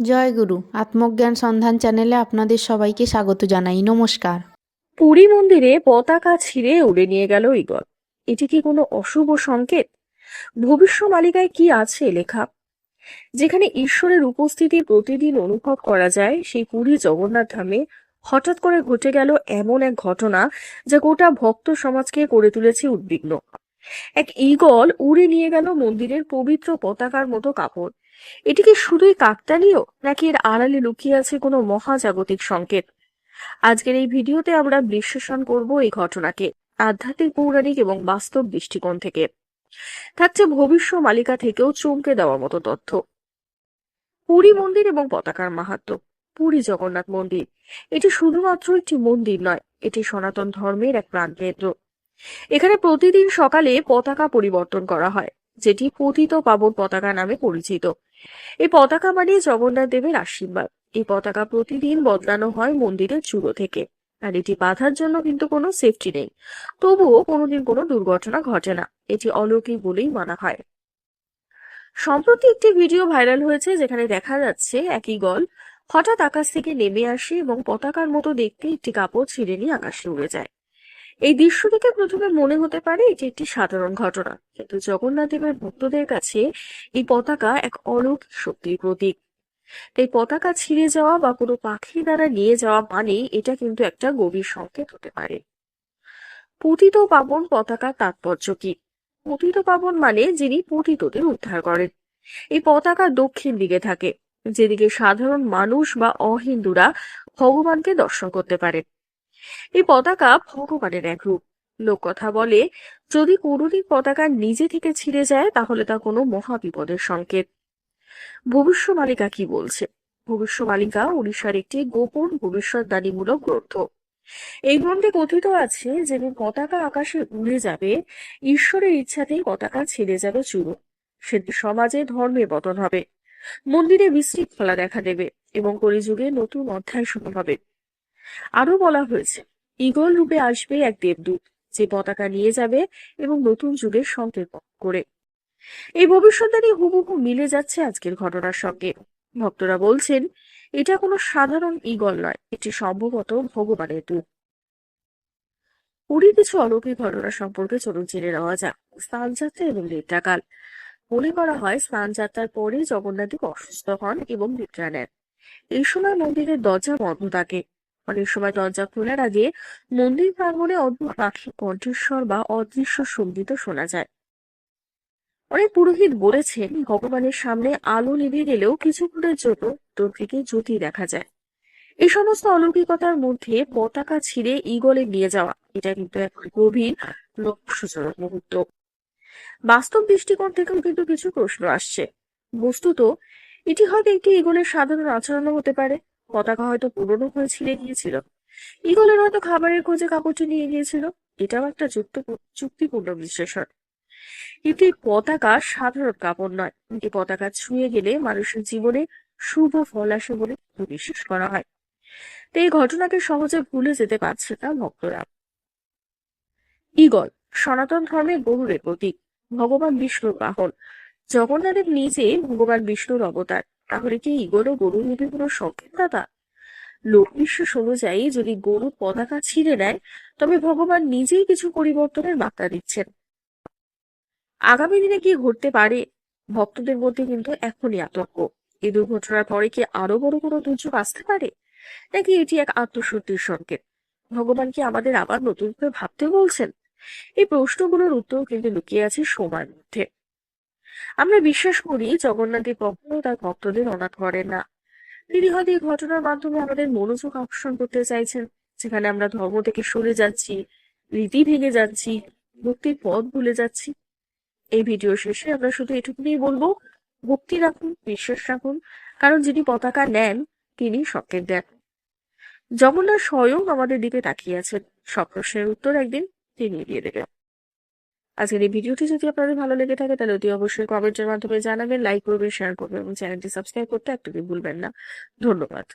জয় গুরু। আত্মজ্ঞান সন্ধান চ্যানেলে আপনাদের সবাইকে স্বাগত জানাই। নমস্কার। পুরী মন্দিরে পতাকা ছিঁড়ে উড়ে নিয়ে গেল ইগল এটি কি কোনো অশুভ সংকেত? ভবিষ্য মালিকায় কি আছে লেখা? যেখানে ঈশ্বরের উপস্থিতি প্রতিদিন অনুভব করা যায়, সেই পুরী জগন্নাথ ধামে হঠাৎ করে ঘটে গেল এমন এক ঘটনা যা গোটা ভক্ত সমাজকে করে তুলেছে উদ্বিগ্ন। এক ঈগল উড়ে নিয়ে গেল মন্দিরের পবিত্র পতাকার মতো কাপড়। এটি কি শুধুই কাকতালীয়, নাকি এর আড়ালে লুকিয়ে আছে কোনো মহাজাগতিক সংকেত? আজকের এই ভিডিওতে আমরা বিশ্লেষণ করব এই ঘটনাকে, আধ্যাত্মিক, পৌরাণিক এবং বাস্তব দৃষ্টিকোণ থেকে। থাকছে ভবিষ্য মালিকা থেকেও চমকে দেওয়ার মতো তথ্য। পুরী মন্দির এবং পতাকার মাহাত্ম্য পুরী জগন্নাথ মন্দির। এটি শুধুমাত্র একটি মন্দির নয়, এটি সনাতন ধর্মের এক প্রাণকেন্দ্র। এখানে প্রতিদিন সকালে পতাকা পরিবর্তন করা হয়, যেটি পতিত পাবন পতাকা নামে পরিচিত। এই পতাকা মানে জগন্নাথ দেবের আশীর্বাদ। এই পতাকা প্রতিদিন বদলানো হয় মন্দিরের চূড়ো থেকে। আর এটি বাধার জন্য কিন্তু কোনো সেফটি নেই। তবুও কোনোদিন কোনো দুর্ঘটনা ঘটে না। এটি অলৌকিক বলেই মানা হয়। সম্প্রতি একটি ভিডিও ভাইরাল হয়েছে যেখানে দেখা যাচ্ছে একই গল হঠাৎ আকাশ থেকে নেমে আসে এবং পতাকার মতো দেখতে একটি কাপড় ছিঁড়ে নিয়ে আকাশে উড়ে যায়। এই দৃশ্য দেখে প্রথমে মনে হতে পারে এটি একটি সাধারণ ঘটনা। কিন্তু জগন্নাথ দেবের ভক্তদের কাছে এই পতাকা এক অলৌকিক শক্তির প্রতীক। তাই পতাকা ছিঁড়ে যাওয়া বা কোনো পাখি দ্বারা নিয়ে যাওয়া মানে এটা কিন্তু একটা গভীর সংকেত হতে পারে। পতিত পাবন পতাকার তাৎপর্য কি? পতিত পাবন মানে যিনি পতিতদের উদ্ধার করেন। এই পতাকা দক্ষিণ দিকে থাকে, যেদিকে সাধারণ মানুষ বা অহিন্দুরা ভগবানকে দর্শন করতে পারে এই পতাকা ভগবানের এক রূপ। লোককথা বলে, যদি কোনোদিন পতাকা নিজে থেকে ছিঁড়ে যায়, তাহলে তা কোনো মহাবিপদের সংকেত। ভবিষ্যমালিকা কি বলছে? ভবিষ্যমালিকা উড়িষ্যার একটি গোপন ভবিষ্যৎবাণীমূলক গ্রন্থ। এই গ্রন্থে কথিত আছে, যেদিন পতাকা আকাশে উড়ে যাবে, ঈশ্বরের ইচ্ছাতেই পতাকা ছেড়ে যাবে চুরো। সেদিন সমাজে ধর্মের পতন হবে। মন্দিরে বিশৃঙ্খলা দেখা দেবে এবং কলিযুগে নতুন অধ্যায় শুরু হবে। আরও বলা হয়েছে ঈগল রূপে আসবে এক দেবদূত, যে পতাকা নিয়ে যাবে এবং নতুন যুগের সংকেত করে। এই ভবিষ্যৎবাণী হুবহু মিলে যাচ্ছে আজকের ঘটনার সঙ্গে। ভক্তরা বলছেন, এটা কোনো সাধারণ ঈগল নয়, এটি সম্ভবত ভগবানের দূত। পুরীর কিছু অলৌকিক ঘটনা সম্পর্কে চলুন জেনে নেওয়া যাক। স্নানযাত্রা এবং নিদ্রাকাল। মনে করা হয় স্নানযাত্রার পরে জগন্নাথদেব অসুস্থ হন এবং নিদ্রা নেন। এই সময় মন্দিরের দরজা বন্ধ থাকে। অনেক সময় দরজা খোলার আগে মন্দির প্রাঙ্গণে অদ্ভুত পাখির কণ্ঠস্বর বা অদৃশ্য সংগীত শোনা যায়। অনেক পুরোহিত বলেছেন, ভগবানের সামনে আলো নিভে গেলেও কিছুক্ষণের জন্য উত্তর জ্যোতি দেখা যায়। এই সমস্ত অলৌকিকতার মধ্যে পতাকা ছিঁড়ে ইগলে নিয়ে যাওয়া, এটা কিন্তু এক গভীর রহস্যজনক মুহূর্ত। বাস্তব দৃষ্টিকোণ থেকেও কিন্তু কিছু প্রশ্ন আসছে। বস্তুত, এটি হয়তো একটি ইগলের সাধারণ আচরণও হতে পারে। পতাকা হয়তো পুরনো হয়ে ছিঁড়ে গিয়েছিল। ইগলের হয়তো খাবারের খোঁজে কাপড়টি নিয়ে গিয়েছিল। এটাও একটা যুক্ত চুক্তিপূর্ণ বিশ্লেষণ। এই পতাকা সাধারণ কাপড় নয়। এই পতাকা ছুঁয়ে গেলে মানুষের জীবনে শুভ ফল আসে বলে বিশ্বাস করা হয়। তো এই ঘটনাকে সহজে ভুলে যেতে পারছে না ভক্তরা। ইগল সনাতন ধর্মের গরুরের প্রতীক, ভগবান বিষ্ণুর বাহন। জগন্নাথের নিজে ভগবান বিষ্ণুর অবতার। তাহলে কি ইগল ও গরু রূপে কোনো সংকেতদাতা লোকবিশ্বাস অনুযায়ী যদি গরুর পতাকা ছিঁড়ে নেয়, তবে ভগবান নিজেই কিছু পরিবর্তনের বার্তা দিচ্ছেন। আগামী দিনে কি ঘটতে পারে? ভক্তদের মধ্যে কিন্তু এখনই আতঙ্ক। এই দুর্ঘটনার পরে কি আরও বড় কোনো দুর্যোগ আসতে পারে? নাকি এটি এক আত্মশুদ্ধির সংকেত? ভগবান কি আমাদের আবার নতুন করে ভাবতে বলছেন? এই প্রশ্নগুলোর উত্তর কিন্তু লুকিয়ে আছে সময়ের মধ্যে। আমরা বিশ্বাস করি জগন্নাথের কখনো তার ভক্তদের অনাথ করেন না। তিনি হয়তো এই ঘটনার মাধ্যমে আমাদের মনোযোগ আকর্ষণ করতে চাইছেন, যেখানে আমরা ধর্ম থেকে সরে যাচ্ছি, রীতি ভেঙে যাচ্ছি, ভক্তির পথ ভুলে যাচ্ছি। এই ভিডিও শেষে আমরা শুধু এটুকুনি বলব, ভক্তি রাখুন, বিশ্বাস রাখুন, কারণ যিনি পতাকা নেন, তিনি সংকেত দেন। জগন্নাথ স্বয়ং আমাদের দিকে তাকিয়ে আছেন। সব প্রশ্নের উত্তর একদিন তিনি দিয়ে দেবেন। আজকের এই ভিডিওটি যদি আপনাদের ভালো লেগে থাকে, তাহলে অতি অবশ্যই কমেন্টের মাধ্যমে জানাবেন লাইক করবেন শেয়ার করবেন এবং চ্যানেলটি সাবস্ক্রাইব করতে একটু ভুলবেন না। ধন্যবাদ।